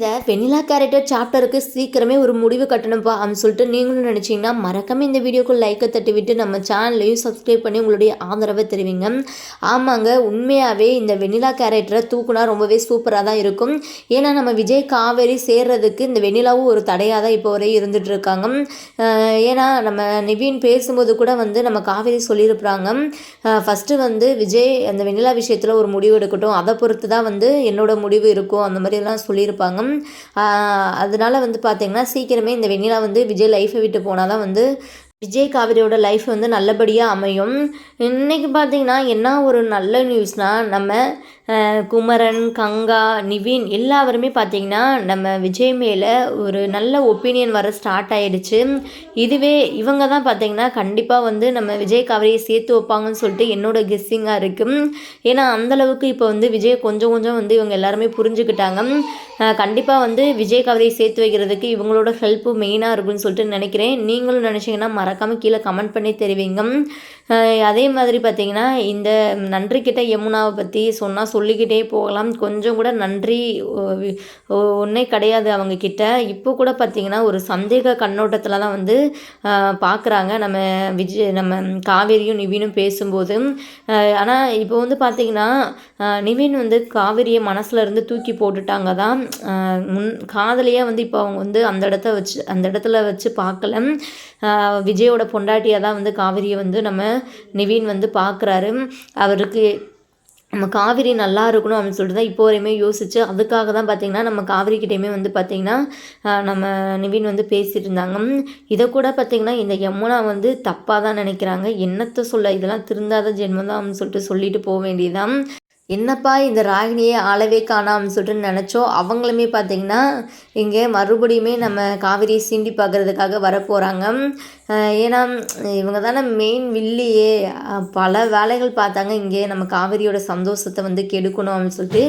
இந்த vanilla character சாப்டருக்கு சீக்கிரமே ஒரு முடிவு கட்டணும்ப்பா அப்படின்னு சொல்லிட்டு நீங்களும் நினச்சிங்கன்னா மறக்காம இந்த வீடியோக்கு லைக்கை தட்டி விட்டு நம்ம சேனலையும் சப்ஸ்கிரைப் பண்ணி உங்களுடைய ஆதரவை தெரிவிங்க. ஆமாங்க உண்மையாகவே இந்த வெனிலா கேரக்டரை தூக்குனா ரொம்பவே சூப்பராக தான் இருக்கும். ஏன்னா நம்ம விஜய் காவேரி சேர்றதுக்கு இந்த வெனிலாவும் ஒரு தடையாக தான் இப்போ வரை இருந்துட்டு இருக்காங்க. ஏன்னா நம்ம நிவின் பேசும்போது கூட வந்து நம்ம காவேரி சொல்லியிருப்பாங்க. ஃபஸ்ட்டு வந்து விஜய் அந்த வெண்ணிலா விஷயத்தில் ஒரு முடிவு எடுக்கட்டும். அதை பொறுத்து தான் வந்து என்னோட முடிவு இருக்கும். அந்த மாதிரிலாம் சொல்லியிருப்பாங்க. ஆஹ் அதனால் வந்து பார்த்திங்கன்னா சீக்கிரமே இந்த வெண்ணிலா வந்து விஜய் லைஃப்பை விட்டு போனால் தான் வந்து விஜய் காவிரியோட லைஃப் வந்து நல்லபடியாக அமையும். இன்றைக்கி பார்த்தீங்கன்னா என்ன ஒரு நல்ல நியூஸ்னால் நம்ம குமரன் கங்கா நிவின் எல்லாருமே பார்த்திங்கன்னா நம்ம விஜய் மேலே ஒரு நல்ல ஒப்பீனியன் வர ஸ்டார்ட் ஆகிடுச்சு இதுவே இவங்க தான் பார்த்தீங்கன்னா கண்டிப்பாக வந்து நம்ம விஜய் காவிரியை சேர்த்து வைப்பாங்கன்னு சொல்லிட்டு என்னோட கெஸ்ஸிங்காக இருக்குது ஏன்னா அந்தளவுக்கு இப்போ வந்து விஜய் கொஞ்சம் கொஞ்சம் வந்து இவங்க எல்லாருமே புரிஞ்சுக்கிட்டாங்க. கண்டிப்பாக வந்து விஜய் காவிரியை சேர்த்து வைக்கிறதுக்கு இவங்களோட ஹெல்ப்பு மெயினாக இருக்குன்னு சொல்லிட்டு நினைக்கிறேன். நீங்களும் நினச்சிங்கன்னா மறக்காமல் கீழே கமெண்ட் பண்ணி தெரிவிங்க. அதே மாதிரி பார்த்தீங்கன்னா இந்த நன்றி கிட்ட யமுனாவை பற்றி சொன்னால் சொல்லிக்கிட்டே போகலாம். கொஞ்சம் கூட நன்றி ஒன்றே கிடையாது அவங்க கிட்ட இப்போ கூட பார்த்தீங்கன்னா ஒரு சந்தேக கண்ணோட்டத்தில் தான் வந்து பார்க்குறாங்க நம்ம விஜய் நம்ம காவேரியும் நிவினும் பேசும்போது. ஆனால் இப்போ வந்து பார்த்தீங்கன்னா நிவின் வந்து காவேரியை மனசில் இருந்து தூக்கி போட்டுட்டாங்க தான். முன் காதலியாக வந்து இப்போ அவங்க வந்து அந்த இடத்த வச்சு அந்த இடத்துல வச்சு பார்க்கல விஜய் விஜயோட பொண்டாட்டியாக தான் வந்து காவிரியை வந்து நம்ம நிவின் வந்து பார்க்குறாரு அவருக்கு நம்ம காவிரி நல்லா இருக்கணும் அப்படின்னு சொல்லிட்டு தான் இப்போ வரையுமே யோசிச்சு அதுக்காக தான் பார்த்தீங்கன்னா நம்ம காவிரி கிட்டேயுமே வந்து பார்த்திங்கன்னா நம்ம நிவின் வந்து பேசிகிட்டு இருந்தாங்க. இதை கூட பார்த்திங்கன்னா இந்த யமுனா வந்து தப்பாக தான் நினைக்கிறாங்க. என்னத்தை சொல்ல இதெல்லாம் திருந்தாத ஜென்மம் தான் அப்படின்னு சொல்லிட்டு சொல்லிட்டு போக வேண்டியதான் என்னப்பா இந்த ராகினியை ஆளவே காணாம்னு சொல்லிட்டு நினச்சோம் அவங்களுமே பார்த்தீங்கன்னா இங்கே மறுபடியுமே நம்ம காவிரியை சீண்டி பார்க்குறதுக்காக வரப்போகிறாங்க ஏன்னா இவங்க தானே மெயின் வில்லியே பல வேலைகள் பார்த்தாங்க. இங்கே நம்ம காவிரியோட சந்தோஷத்தை வந்து கெடுக்கணும் அப்படின்னு சொல்லிட்டு.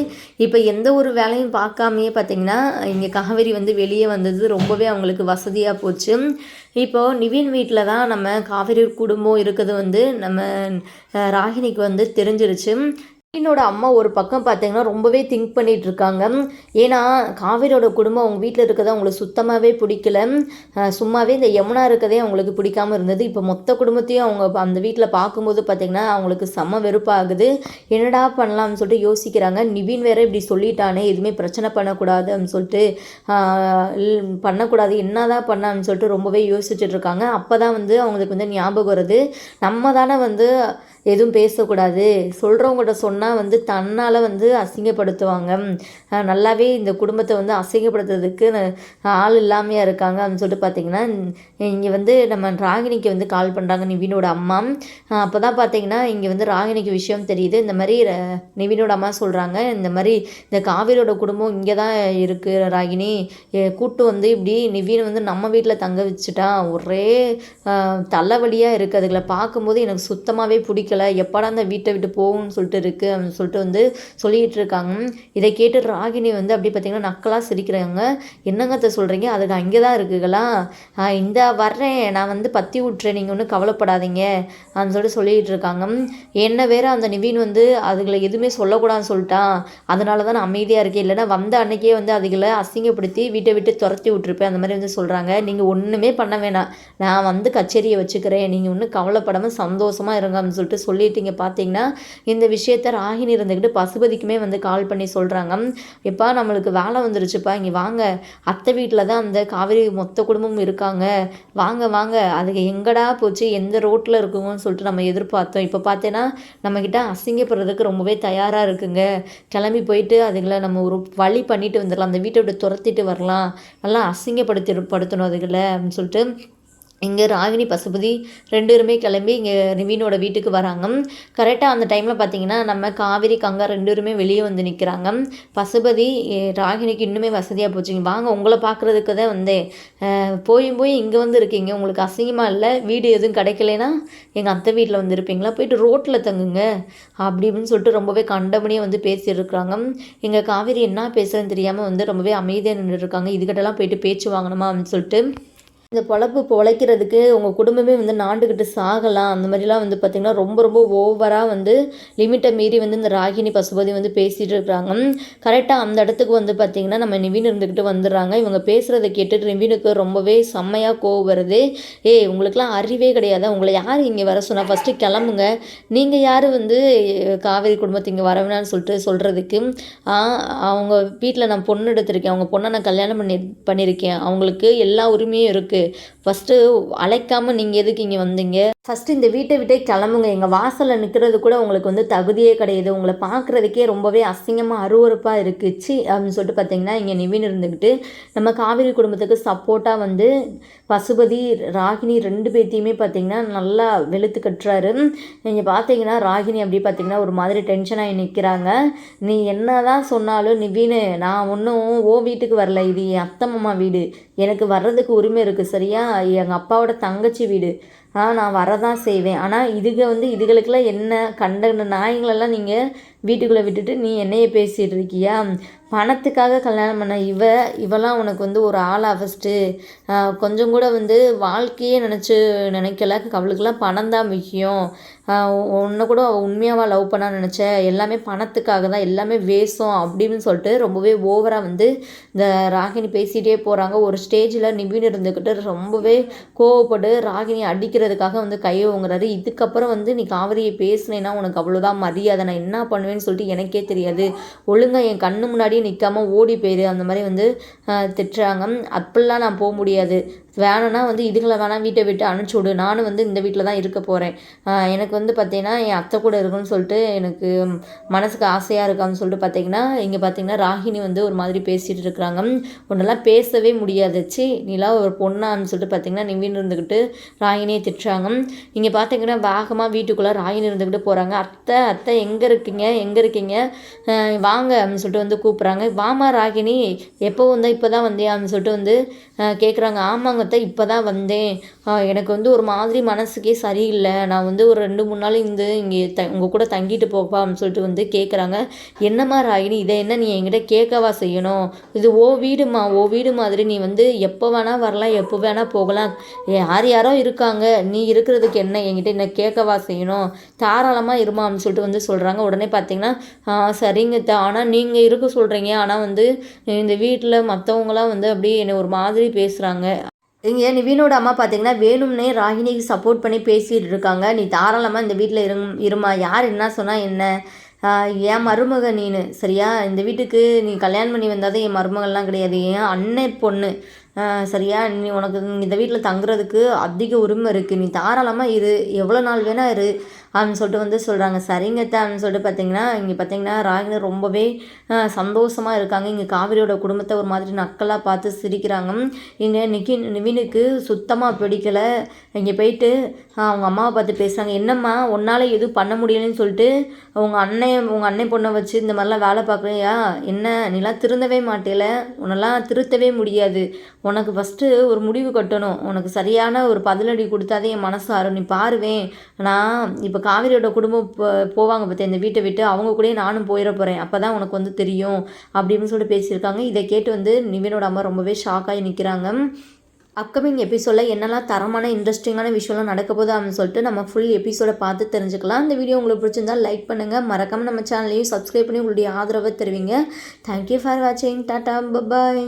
இப்போ எந்த ஒரு வேலையும் பார்க்காமையே பார்த்தீங்கன்னா இங்கே காவிரி வந்து வெளியே வந்தது ரொம்பவே அவங்களுக்கு வசதியாக போச்சு. இப்போது நிவின் வீட்டில் தான் நம்ம காவிரி குடும்பம் இருக்கிறது வந்து நம்ம ராகினிக்கு வந்து தெரிஞ்சிருச்சு. நிவினோட அம்மா ஒரு பக்கம் பார்த்தீங்கன்னா ரொம்பவே திங்க் பண்ணிகிட்டு இருக்காங்க ஏன்னா காவிரியோட குடும்பம் அவங்க வீட்டில் இருக்கிறத அவங்களுக்கு சுத்தமாகவே பிடிக்கல. சும்மாவே இந்த யமுனா இருக்கதே அவங்களுக்கு பிடிக்காம இருந்தது. இப்போ மொத்த குடும்பத்தையும் அவங்க அந்த வீட்டில் பார்க்கும்போது பார்த்திங்கன்னா அவங்களுக்கு செம்ம வெறுப்பாகுது. என்னடா பண்ணலாம்னு சொல்லிட்டு யோசிக்கிறாங்க. நிவின் வேற இப்படி சொல்லிட்டானே எதுவுமே பிரச்சனை பண்ணக்கூடாது அப்படின்னு சொல்லிட்டு பண்ணக்கூடாது என்னதான் பண்ணான்னு சொல்லிட்டு ரொம்பவே யோசிச்சுட்டு இருக்காங்க. அப்போ தான் வந்து அவங்களுக்கு வந்து ஞாபகம் வருது. நம்ம தானே வந்து எதுவும் பேசக்கூடாது. சொல்கிறவங்கள்ட்ட சொன்னால் வந்து தன்னால் வந்து அசிங்கப்படுத்துவாங்க. நல்லாவே இந்த குடும்பத்தை வந்து அசிங்கப்படுத்துறதுக்கு ஆள் இல்லாமையாக இருக்காங்க அப்படின்னு சொல்லிட்டு பார்த்தீங்கன்னா இங்கே வந்து நம்ம ராகினிக்கு வந்து கால் பண்ணுறாங்க நிவினோட அம்மா. அப்போ தான் பார்த்தீங்கன்னா இங்கே வந்து ராகினிக்கு விஷயம் தெரியுது. இந்த மாதிரி ர- நிவினோட அம்மா சொல்கிறாங்க இந்த மாதிரி இந்த காவிரியோட குடும்பம் இங்கே தான் இருக்குது ராகினி கூட்டு வந்து இப்படி நிவின் வந்து நம்ம வீட்டில் தங்க வச்சுட்டான் ஒரே ஆஹ், தலைவலியாக இருக்குது அதுகளை பார்க்கும்போது எனக்கு சுத்தமாகவே பிடிக்கல. எப்படா அந்த வீட்டை விட்டு போகும்னு சொல்லிட்டு இருக்குது அப்படின்னு சொல்லிட்டு வந்து சொல்லிகிட்டு இருக்காங்க. இதை கேட்டு ராகினி வந்து அப்படி பார்த்தீங்கன்னா நக்கலாக சிரிக்கிறாங்க. என்னங்கத்தை சொல்கிறீங்க அதுக்கு அங்கே தான் இருக்குங்களா இந்த வர்றேன். நான் வந்து பற்றி விட்றேன் நீங்கள் ஒன்றும் கவலைப்படாதீங்க அப்படின்னு சொல்லிட்டு சொல்லிகிட்டு இருக்காங்க. என்ன வேற அந்த நிவின் வந்து அதுகளை எதுவுமே சொல்லக்கூடாதுன்னு சொல்லிட்டான். அதனால தான் நான் அமைதியாக இருக்கேன். இல்லைன்னா வந்த அன்னைக்கே வந்து அதுகளை அசிங்கப்படுத்தி வீட்டை விட்டு துரத்தி விட்டுருப்பேன். அந்த மாதிரி வந்து சொல்கிறாங்க நீங்கள் ஒன்றுமே பண்ண வேணாம். நான் வந்து கச்சேரியை வச்சுக்கிறேன். நீங்கள் ஒன்றும் கவலைப்படாமல் சந்தோஷமாக இருங்க அப்படின்னு சொல்லிட்டு சொல்லிட்டீங்க. பார்த்தீங்கன்னா இந்த விஷயத்த ராகினி இருந்துக்கிட்டு பசுபதிக்குமே வந்து கால் பண்ணி சொல்கிறாங்க எப்பா நம்மளுக்கு வேலை வந்துருச்சுப்பா இங்கே வாங்க. அத்தை வீட்டில் தான் அந்த காவிரி மொத்த குடும்பமும் இருக்காங்க. வாங்க வாங்க. அதுக்கு எங்கடா போச்சு எந்த ரோட்டில் இருக்குங்கன்னு சொல்லிட்டு நம்ம எதிர்பார்த்தோம். இப்போ பார்த்தேன்னா நம்மக்கிட்ட அசிங்கப்படுறதுக்கு ரொம்பவே தயாராக இருக்குங்க. கிளம்பி போயிட்டு அதுகளை நம்ம ஒரு வழி பண்ணிட்டு வந்துடலாம். அந்த வீட்டை விட்டு துரத்திட்டு வரலாம். நல்லா அசிங்கப்படுத்தி படுத்தணும் அதுகளை அப்படின்னு சொல்லிட்டு இங்கே ராகினி பசுபதி ரெண்டு பேருமே கிளம்பி இங்கே நிவீனோட வீட்டுக்கு வராங்க. கரெக்டாக அந்த டைமில் பார்த்தீங்கன்னா நம்ம காவிரி கங்கா ரெண்டு பேருமே வெளியே வந்து நிற்கிறாங்க பசுபதி ராகினிக்கு இன்னுமே வசதியாக போச்சுங்க வாங்க உங்களை பார்க்குறதுக்கு தான் வந்தேன். போய் போயும் போய் இங்கே வந்து இருக்கீங்க. உங்களுக்கு அசிங்கமாக இல்லை? வீடு எதுவும் கிடைக்கலனா எங்கள் அத்தை வீட்டில் வந்து இருப்பீங்களா? போயிட்டு ரோட்டில் தங்குங்க. அப்படின்னு சொல்லிட்டு ரொம்பவே கண்டபடியே வந்து பேசியிருக்கிறாங்க. எங்கள் காவிரி என்ன பேசுறதுன்னு தெரியாமல் வந்து ரொம்பவே அமைதியாக நின்றுட்டு இருக்காங்க. இதுக்கிட்டலாம் போயிட்டு பேச்சு வாங்கணுமா அப்படின்னு சொல்லிட்டு. இந்த பொழப்பு பொழைக்கிறதுக்கு உங்கள் குடும்பமே வந்து நாண்டுக்கிட்டு சாகலாம். அந்த மாதிரிலாம் வந்து பார்த்திங்கன்னா ரொம்ப ரொம்ப ஓவராக வந்து லிமிட்டை மீறி வந்து இந்த ராகினி பசுபதி வந்து பேசிகிட்டு இருக்கிறாங்க கரெக்டாக அந்த இடத்துக்கு வந்து பார்த்திங்கன்னா நம்ம நிவின் இருந்துக்கிட்டு வந்துடுறாங்க. இவங்க பேசுகிறத கேட்டுட்டு நிவினுக்கு ரொம்பவே செம்மையாக கோவம் வருது. ஏய் உங்களுக்குலாம் அறிவே கிடையாது. உங்களை யார் இங்கே வர சொன்னால் ஃபஸ்ட்டு கிளம்புங்க. நீங்கள் யார் வந்து காவேரி குடும்பத்தை இங்கே வர வேணாம்னு சொல்லிட்டு சொல்கிறதுக்கு அவங்க வீட்டில் நான் பொண்ணு எடுத்திருக்கேன். அவங்க பொண்ணை நான் கல்யாணம் பண்ணி பண்ணியிருக்கேன். அவங்களுக்கு எல்லா உரிமையும் இருக்குது ஃபஸ்ட்டு அழைக்காமல் நீங்கள் எதுக்கு இங்கே வந்தீங்க? ஃபஸ்ட்டு இந்த வீட்டை விட்டே கிளம்புங்க. எங்கள் வாசலில் நிற்கிறது கூட உங்களுக்கு வந்து தகுதியே கிடையாது. உங்களை பார்க்குறதுக்கே ரொம்பவே அசிங்கமாக அருவறுப்பாக இருக்குது சி அப்படின்னு சொல்லிட்டு பார்த்தீங்கன்னா இங்கே நிவின் இருந்துக்கிட்டு நம்ம காவிரி குடும்பத்துக்கு சப்போர்ட்டாக வந்து பசுபதி ராகினி ரெண்டு பேர்த்தையுமே பார்த்தீங்கன்னா நல்லா வெளுத்து கட்டுறாரு. நீங்கள் பார்த்தீங்கன்னா ராகினி அப்படி பார்த்தீங்கன்னா ஒரு மாதிரி டென்ஷனாகி நிற்கிறாங்க நீ என்ன தான் சொன்னாலும் நிவின் நான் ஒன்றும் ஓ வீட்டுக்கு வரல. இது என் அத்தை மாமா வீடு. எனக்கு வர்றதுக்கு உரிமை இருக்குது சரியா? எங்கள் அப்பாவோட தங்கச்சி வீடு. நான் வரதான் செய்வேன். ஆனால் இதுக வந்து இதுகளுக்கெல்லாம் என்ன கண்ட நாய்ங்களெல்லாம் நீங்கள் வீட்டுக்குள்ளே விட்டுட்டு நீ என்னையே பேசிகிட்டு இருக்கியா? பணத்துக்காக கல்யாணம் பண்ண இவ இவெல்லாம் உனக்கு வந்து ஒரு ஆள் ஃபஸ்ட்டு கொஞ்சம் கூட வந்து வாழ்க்கையே நினச்சி நினைக்கல. அவளுக்கெல்லாம் பணம் தான் முக்கியம். உன்னை கூட உண்மையாவா லவ் பண்ண நினச்ச? எல்லாமே பணத்துக்காக தான் எல்லாமே வேஸ்டும் அப்படின்னு சொல்லிட்டு ரொம்பவே ஓவராக வந்து இந்த ராகினி பேசிகிட்டே போகிறாங்க ஒரு ஸ்டேஜில் நிவின் இருந்துக்கிட்டு ரொம்பவே கோவப்பட்டு ராகினி அடிக்கிற அடிக்கிறதுக்காக வந்து கையை ஓங்குறாரு. இதுக்கப்புறம் வந்து நீ காவிரியை பேசினேன்னா உனக்கு அவ்வளோதான் மரியாதை. நான் என்ன பண்ணுவேன்னு சொல்லிட்டு எனக்கே தெரியாது. ஒழுங்காக என் கண்ணு முன்னாடியே நிற்காம ஓடி போயிரு. அந்த மாதிரி வந்து திட்டுறாங்க. அப்படிலாம் நான் போக முடியாது. வேணும்னா வந்து இதுங்களை வேணால் வீட்டை விட்டு அனுப்பிச்சி விடு. நானும் வந்து இந்த வீட்டில் தான் இருக்க போகிறேன் எனக்கு வந்து பார்த்தீங்கன்னா என் அத்தை கூட இருக்குன்னு சொல்லிட்டு எனக்கு மனசுக்கு ஆசையாக இருக்கான்னு சொல்லிட்டு பார்த்தீங்கன்னா இங்கே பார்த்தீங்கன்னா ராகினி வந்து ஒரு மாதிரி பேசிகிட்டு இருக்கிறாங்க. ஒன்றெல்லாம் பேசவே முடியாது. நீலா ஒரு பொண்ணான்னு சொல்லிட்டு பார்த்தீங்கன்னா நிவின் இருந்துக்கிட்டு ராகினியை திட்டுறாங்க. இங்கே பார்த்தீங்கன்னா வேகமாக வீட்டுக்குள்ளே ராகினி இருந்துக்கிட்டு போகிறாங்க அத்தை அத்தை எங்கே இருக்கீங்க? எங்கே இருக்கீங்க? வாங்க அப்படின்னு சொல்லிட்டு வந்து கூப்பிட்றாங்க. வாமா ராகினி எப்போ வந்தால் இப்போ தான் வந்தியா அப்படின்னு சொல்லிட்டு வந்து கேட்குறாங்க ஆமாங்க பார்த்தா இப்போ தான் வந்தேன் எனக்கு வந்து ஒரு மாதிரி மனசுக்கே சரியில்லை. நான் வந்து ஒரு ரெண்டு மூணு நாள் இருந்து இங்கே த உங்கள் கூட தங்கிட்டு போப்பா அப்படின்னு சொல்லிட்டு வந்து கேட்குறாங்க என்னம்மா ராகினி இதை என்ன நீ என்கிட்ட கேட்கவா செய்யணும்? இது ஓ வீடுமா ஓ வீடு மாதிரி நீ வந்து எப்போ வேணால் வரலாம் எப்போ வேணால் போகலாம். யார் யாரோ இருக்காங்க. நீ இருக்கிறதுக்கு என்ன? என்கிட்ட என்ன கேட்கவா செய்யணும்? தாராளமாக இருமா அப்படின்னு சொல்லிட்டு வந்து சொல்கிறாங்க உடனே பார்த்தீங்கன்னா சரிங்க ஆனால் நீங்கள் இருக்க சொல்கிறீங்க ஆனால் வந்து இந்த வீட்டில் மற்றவங்களாம் வந்து அப்படியே என்னை ஒரு மாதிரி பேசுகிறாங்க இங்கே நிவீனோட அம்மா பார்த்தீங்கன்னா வேணும்னே ராகினிக்கு சப்போர்ட் பண்ணி பேசிகிட்டு இருக்காங்க. நீ தாராளமாக இந்த வீட்டில் இரு இருமா. யார் என்ன சொன்னால் என்ன? என் மருமக நீனு. சரியா? இந்த வீட்டுக்கு நீ கல்யாணம் பண்ணி வந்தால் என் மருமகள்லாம் கிடையாது. என் அண்ணன் பொண்ணு. சரியா? நீ உனக்கு இந்த வீட்டில் தங்குறதுக்கு அதிக உரிமை இருக்குது நீ தாராளமாக இரு. எவ்வளோ நாள் வேணால் இரு அப்படின்னு சொல்லிட்டு வந்து சொல்கிறாங்க சரிங்க அப்படின்னு சொல்லிட்டு பார்த்தீங்கன்னா இங்கே பார்த்தீங்கன்னா ராகினி ரொம்பவே சந்தோஷமாக இருக்காங்க. இங்கே காவிரியோட குடும்பத்தை ஒரு மாதிரி நக்கலாக பார்த்து சிரிக்கிறாங்க. இங்கே நிக்கி நிவினுக்கு சுத்தமாக பிடிக்கலை. இங்கே போயிட்டு அவங்க அம்மாவை பார்த்து பேசுகிறாங்க என்னம்மா உன்னால் எதுவும் பண்ண முடியலன்னு சொல்லிட்டு உங்கள் அண்ணன் உங்கள் அண்ணன் பொண்ணை வச்சு இந்த மாதிரிலாம் வேலை பார்க்குறியா? என்ன நீலாம் திருந்தவே மாட்டேல. உன்னெல்லாம் திருத்தவே முடியாது. உனக்கு ஃபஸ்ட்டு ஒரு முடிவு கட்டணும். உனக்கு சரியான ஒரு பதிலடி கொடுத்தாதே என் மனசு ஆறும். நீ பாருவேன் நான் இப்போ காவிரியோட குடும்பம் போவாங்க பார்த்தேன் இந்த வீட்டை விட்டு அவங்க கூட நானும் போயிட போகிறேன் அப்போ தான் உனக்கு வந்து தெரியும் அப்படின்னு சொல்லிட்டு பேசியிருக்காங்க. இதை கேட்டு வந்து நிவினோட அம்மா ரொம்பவே ஷாக்காகி நிற்கிறாங்க அப்கமிங் எபிசோடில் என்னெல்லாம் தரமான இன்ட்ரெஸ்டிங்கான விஷயம்லாம் நடக்க போகுது அப்படின்னு சொல்லிட்டு நம்ம ஃபுல் எபிசோடை பார்த்து தெரிஞ்சுக்கலாம். இந்த வீடியோ உங்களுக்கு பிடிச்சிருந்தால் லைக் பண்ணுங்கள் மறக்காமல் நம்ம சேனலையும் சப்ஸ்கிரைப் பண்ணி உங்களுடைய ஆதரவை தருவீங்க. தேங்க்யூ ஃபார் வாட்சிங் டாட்டா பாய்